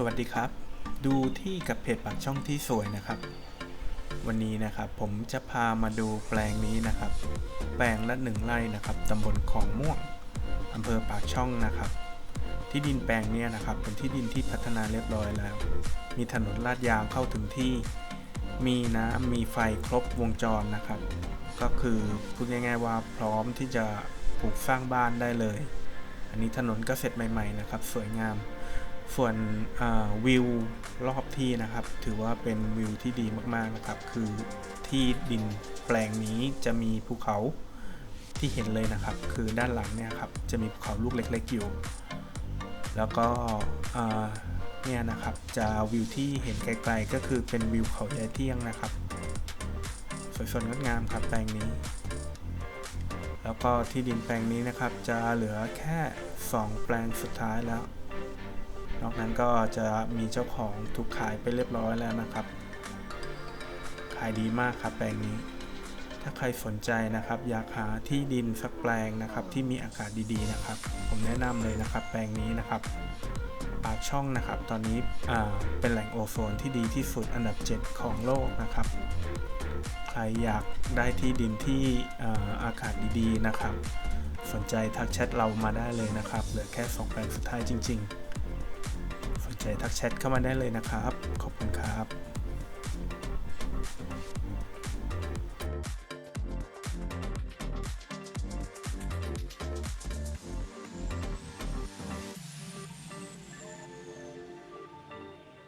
สวัสดีครับ ดูที่กับเพจปากช่องที่สวยนะครับ วันนี้นะครับผมจะพามาดูแปลงนี้นะครับ แปลงละหนึ่งไร่นะครับตำบลของม่วงอำเภอปากช่องนะครับ ที่ดินแปลงนี้นะครับ เป็นที่ดินที่พัฒนาเรียบร้อยแล้ว มีถนนลาดยางเข้าถึงที่ มีน้ำมีไฟครบวงจรนะครับ ก็คือพูดง่ายๆว่าพร้อมที่จะปลูกสร้างบ้านได้เลย อันนี้ถนนก็เสร็จใหม่ ๆ นะครับ สวยงาม ส่วนวิวรอบที่นะครับ ถือว่าเป็นวิวที่ดีมากๆนะครับ คือที่ดินแปลงนี้จะมีภูเขาที่เห็นเลยนะครับ คือด้านหลังเนี่ยครับจะมีภูเขาลูกเล็ก ๆอยู่ แล้วก็เนี่ยนะครับจะวิวที่เห็นไกลๆก็คือเป็นวิวเขาใหญ่เที่ยงนะครับสวยสดงดงามครับแปลงนี้ แล้วก็ที่ดินแปลงนี้นะครับจะเหลือแค่ 2 แปลงสุดท้ายแล้ว นั้นก็จะมีเจ้าของถูกขายไปเรียบร้อยแล้วนะครับ ขายดีมากครับแปลงนี้ ถ้าใครสนใจนะครับ อยากหาที่ดินสักแปลงนะครับ ที่มีอากาศดีๆนะครับ ผมแนะนำเลยนะครับ แปลงนี้นะครับปากช่องนะครับ ตอนนี้เป็นแหล่งโอโซนที่ดีที่สุดอันดับ 7 ของโลกนะครับ ใครอยากได้ที่ดินที่อาอากาศดีๆนะครับ สนใจทักแชทเรามาได้เลยนะครับ เหลือแค่ 2 แปลงสุดท้ายจริง ๆ ทักแชทเข้ามาได้เลยนะครับ ขอบคุณครับ